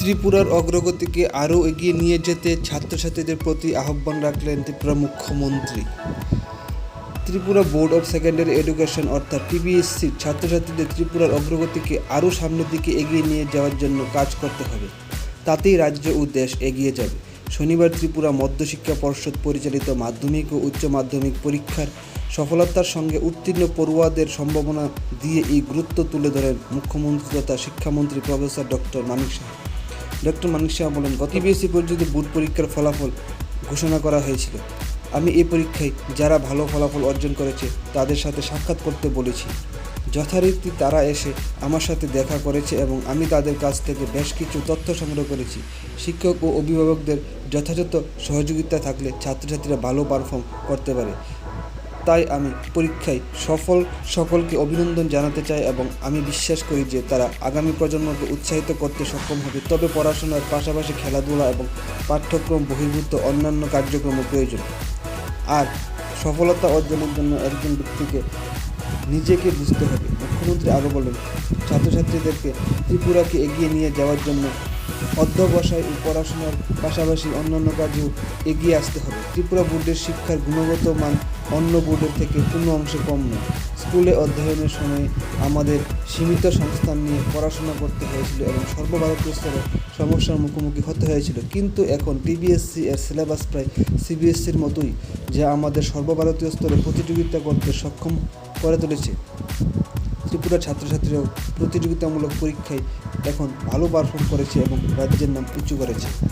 ত্রিপুরার অগ্রগতিকে আরও এগিয়ে নিয়ে যেতে ছাত্রছাত্রীদের প্রতি আহ্বান রাখলেন ত্রিপুরা মুখ্যমন্ত্রী। Tripura board of secondary education অর্থাৎ টিবিএসসির ছাত্রছাত্রীদের ত্রিপুরার অগ্রগতিকে আরও সামনের দিকে এগিয়ে নিয়ে যাওয়ার জন্য কাজ করতে হবে। তাতেই রাজ্য ও দেশ এগিয়ে যাবে। শনিবার ত্রিপুরা মধ্যশিক্ষা পর্ষদ পরিচালিত মাধ্যমিক ও উচ্চ মাধ্যমিক পরীক্ষার সফলতার সঙ্গে উত্তীর্ণ পড়ুয়াদের সম্ভাবনা দিয়ে এই গুরুত্ব তুলে ধরেন মুখ্যমন্ত্রী তথা শিক্ষামন্ত্রী professor doctor Manik Saha doctor Manik Saha বলেন, গত বিএসসি পর্যন্ত বোর্ড পরীক্ষার ফলাফল ঘোষণা করা হয়েছিল। আমি এই পরীক্ষায় যারা ভালো ফলাফল অর্জন করেছে, তাদের সাথে সাক্ষাৎ করতে বলেছি। যথারীতি তারা এসে আমার সাথে দেখা করেছে এবং আমি তাদের কাছ থেকে বেশ কিছু তথ্য সংগ্রহ করেছি। শিক্ষক ও অভিভাবকদের যথাযথ সহযোগিতা থাকলে ছাত্রছাত্রীরা ভালো পারফর্ম করতে পারে। তাই আমি পরীক্ষায় সফল সকলকে অভিনন্দন জানাতে চাই এবং আমি বিশ্বাস করি যে তারা আগামী প্রজন্মকে উৎসাহিত করতে সক্ষম হবে। তবে পড়াশোনার পাশাপাশি খেলাধুলা এবং পাঠ্যক্রম বহির্ভূত অন্যান্য কার্যক্রমও প্রয়োজন। আর সফলতা অর্জনের জন্য একজন ব্যক্তিকে নিজেকে বুঝতে হবে। মুখ্যমন্ত্রী আরও বলেন, ছাত্রছাত্রীদেরকে ত্রিপুরাকে এগিয়ে নিয়ে যাওয়ার জন্য অধ্যবসায় ও পড়াশোনার পাশাপাশি অন্যান্য কাজেও এগিয়ে আসতে হবে। ত্রিপুরা বোর্ডের শিক্ষার গুণগত মান অন্য বোর্ডের থেকে কোনো অংশে কম নয়। স্কুলে অধ্যয়নের সময় আমাদের সীমিত সংস্থান নিয়ে পড়াশোনা করতে হয়েছিল এবং সর্বভারতীয় স্তরে সমস্যার মুখোমুখি হতে হয়েছিল। কিন্তু এখন টিবিএসসি এর সিলেবাস প্রায় সিবিএসসির মতোই, যা আমাদের সর্বভারতীয় স্তরে প্রতিযোগিতা করতে সক্ষম করে তুলেছে। ত্রিপুরা ছাত্রছাত্রীরাও প্রতিযোগিতামূলক পরীক্ষায় এখন ভালো পারফর্ম করেছে এবং রাজ্যের নাম উঁচু করেছে।